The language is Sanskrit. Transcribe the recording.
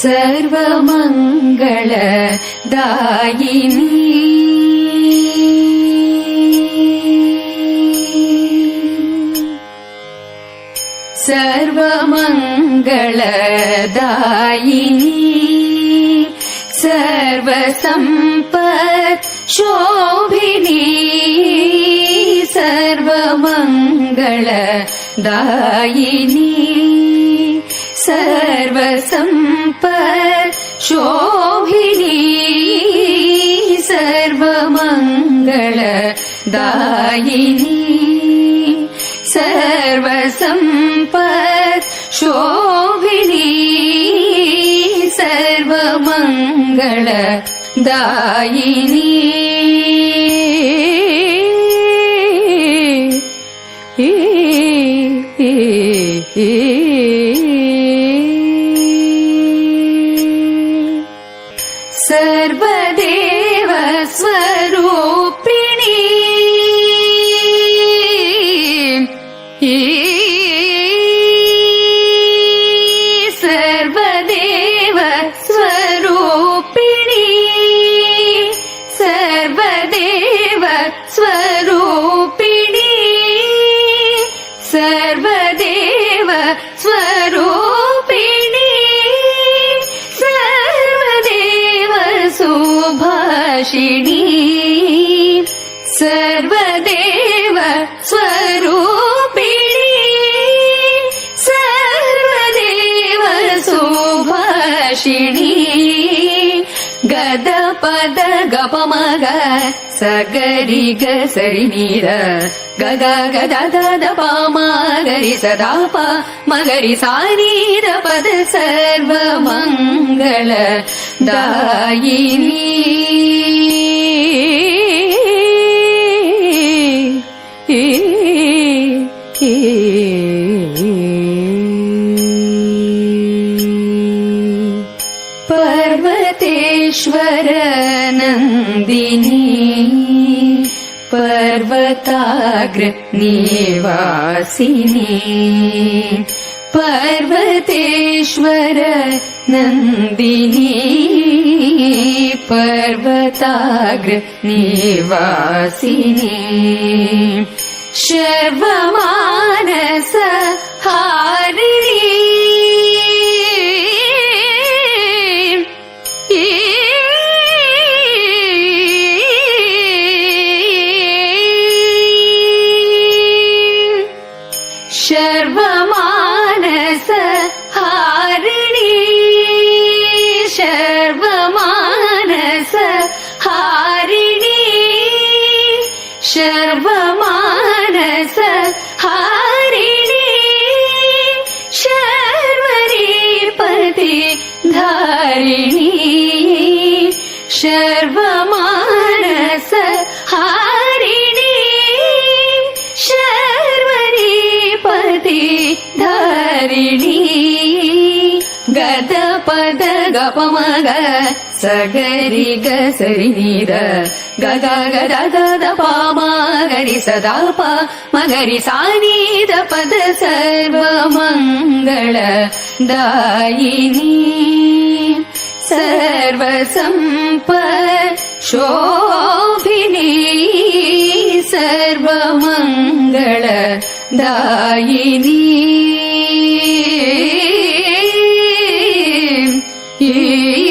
सर्वमङ्गल दायिनी सर्वमङ्गलदायिनी सर्वसम्पत् शोभिनी सर्वमङ्गलदायिनी सर्वसम्पत् शोभिनी सर्वमङ्गलदायिनी सर्वसम्पत् शोभिनी सर्वमङ्गल स्वरूपिणी सर्वदेव स्वरूपिणी सर्वदेव सुभाषिणी सर्वदेव स्वरूपिणी सर्वदेव सुभाषिणी பத பத கபமக சகரி கரி நீர கக கத பாமகரி சதா பா மகரி சாரீர பத சர்வ மங்கள தாயினி ஏ नन्दिनी पर्वताग्र पर्वतेश्वर नन्दिनी पर्वताग्र निवासिनी शर्वमानस शर्वमानस हारिणी शर्वरीपति धारिणी शर्वमानस हारिणी शर्वरीपति धारिणी गदपद गपमग सगरि ಗದ ಗದ ಗದ ಪಾಮಗರಿ ಸದಾ ಪ ಮಗರಿ ಸಾನೀದ ಪದ ಸರ್ವ ಮಂಗಳ ದಾಯಿನಿ ಸರ್ವ ಸಂಪ ಶೋಭಿನಿ ಸರ್ವ ಮಂಗಳ ದಾಯಿನಿ ಈ